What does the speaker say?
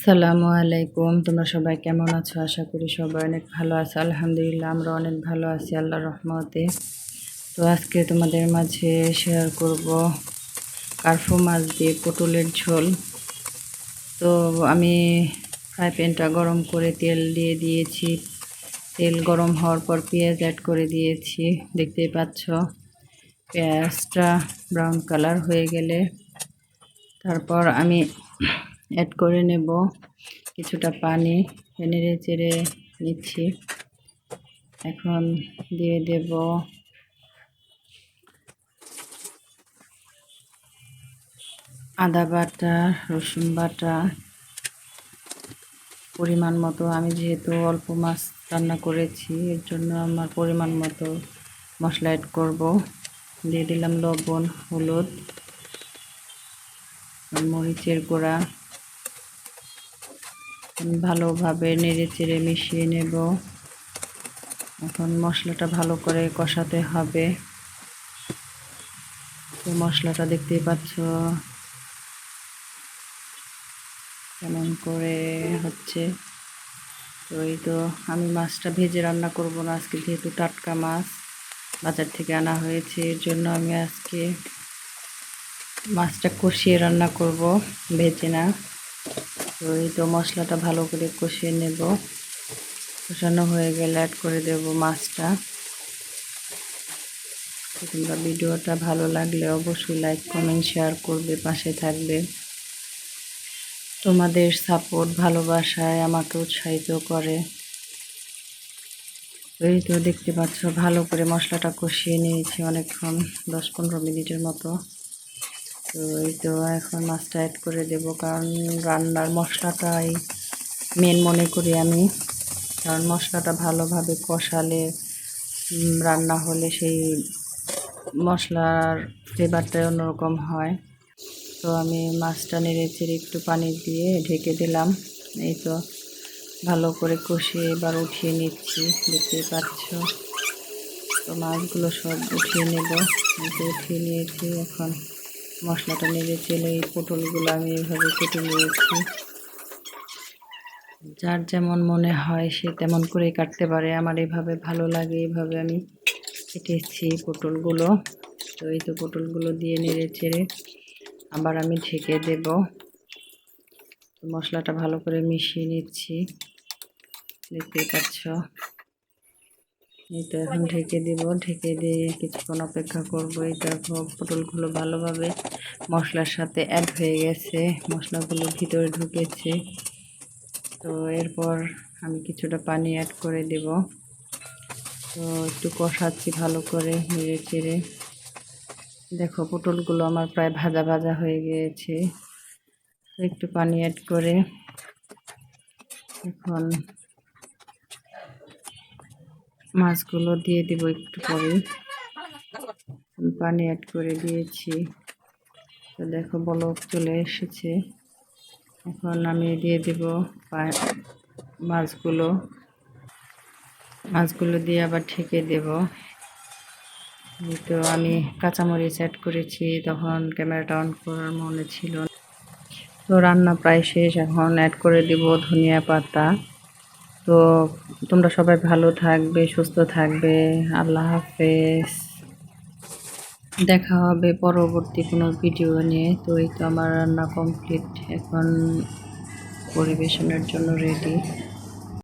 আসসালামু আলাইকুম। তোমরা সবাই কেমন আছো? আশা করি সবাই অনেক ভালো আছো। আলহামদুলিল্লাহ, আমরা অনেক ভালো আছি আল্লাহর রহমতে। তো আজকে তোমাদের মাঝে শেয়ার করব কার্ফু মাছ দিয়ে পটলের ঝোল। তো আমি ফ্রাই প্যানটা গরম করে তেল দিয়ে দিয়েছি। তেল গরম হওয়ার পর পেঁয়াজ অ্যাড করে দিয়েছি। দেখতেই পাচ্ছ, পেঁয়াজটা ব্রাউন কালার হয়ে গেলে। তারপর আমি অ্যাড করে নেব। কিছুটা পানি নেড়ে চেড়ে নিচ্ছি। এখন দিয়ে দেব। আদা বাটা, রসুন বাটা। পরিমাণ মতো আমি যেহেতু অল্প মাছ রান্না করেছি, এর জন্য আমার পরিমাণ মতো মশলা অ্যাড করব। দিয়ে দিলাম লবণ, হলুদ মরিচের গুঁড়া। ভালোভাবে নেড়ে চেড়ে মিশিয়ে নেব। এখন মশলাটা ভালো করে কষাতে হবে। তো মশলাটা দেখতেই পাচ্ছ। কেমন করে হচ্ছে। তো এই তো আমি মাছটা ভেজে রান্না করব না, আজকে যেহেতু টাটকা মাছ বাজার থেকে আনা হয়েছে, এর জন্য আমি আজকে মাছটা কষিয়ে রান্না করব, ভেজে না। তো এই তো মশলাটা ভালো করে কষিয়ে নেব। কষানো হয়ে গেলে অ্যাড করে দেব মাছটা। তোমরা ভিডিওটা ভালো লাগলে অবশ্যই লাইক কমেন্ট শেয়ার করবে, পাশে থাকবে। তোমাদের সাপোর্ট ভালোবাসায় আমাকে উৎসাহিত করে। এই তো দেখতে পাচ্ছ, ভালো করে মশলাটা কষিয়ে নিয়েছি অনেকক্ষণ, দশ পনেরো মিনিটের মতো। তো এই তো এখন মাছটা অ্যাড করে দেব, কারণ রান্নার মশলাটাই মেন মনে করি আমি। কারণ মশলাটা ভালোভাবে কষালে রান্না হলে সেই মশলার ফ্লেভারটাই অন্যরকম হয়। তো আমি মাছটা নেড়ে চেড়ে একটু পানি দিয়ে ঢেকে দিলাম। এই তো ভালো করে কষিয়ে এবার উঠিয়ে নিচ্ছি, দেখতেই পাচ্ছ। তো মাছগুলো সব উঠিয়ে নেব। উঠিয়ে নিয়েছি এখন। মশলাটা চেলে এই পটলগুলো আমি এইভাবে কেটে নিয়েছি। যার যেমন মনে হয় সে তেমন করে কাটতে পারে। আমার এভাবে ভালো লাগে এইভাবে আমি কেটেছি পটলগুলো। তো এই তো পটলগুলো দিয়ে নেড়ে চেড়ে আবার আমি ঢেকে দেব। মশলাটা ভালো করে মিশিয়ে নিচ্ছি। দেখতেই পাচ্ছ? তো এখন ঢেকে দিব। ঢেকে দিয়ে কিছুক্ষণ অপেক্ষা করব। দেখো, পটলগুলো ভালোভাবে মশলার সাথে অ্যাড হয়ে গেছে। মশলাগুলো ভিতরে ঢুকেছে। তো এরপর আমি কিছুটা পানি অ্যাড করে দেব। তো একটু কষাচ্ছি ভালো করে নেড়ে চেড়ে। দেখো, পটলগুলো আমার প্রায় ভাজা ভাজা হয়ে গিয়েছে। একটু পানি অ্যাড করে এখন মাছগুলো দিয়ে দিব একটু পরে। পানি অ্যাড করে দিয়েছি। তো দেখো বলক চলে এসেছে। এখন আমি দিয়ে দিব মাছগুলো। মাছগুলো দিয়ে আবার ঠেকে দেব। তো আমি কাঁচামরিচ অ্যাড করেছি, তখন ক্যামেরাটা অন করার মনে ছিল তো রান্না প্রায় শেষ, এখন অ্যাড করে দিব ধনিয়া পাতা। তো তোমরা সবাই ভালো থাকবে, সুস্থ থাকবে। আল্লাহ হাফেজ। দেখা হবে পরবর্তী কোনো ভিডিও নিয়ে। তো এই তো আমার রান্না কমপ্লিট এখন পরিবেশনের জন্য রেডি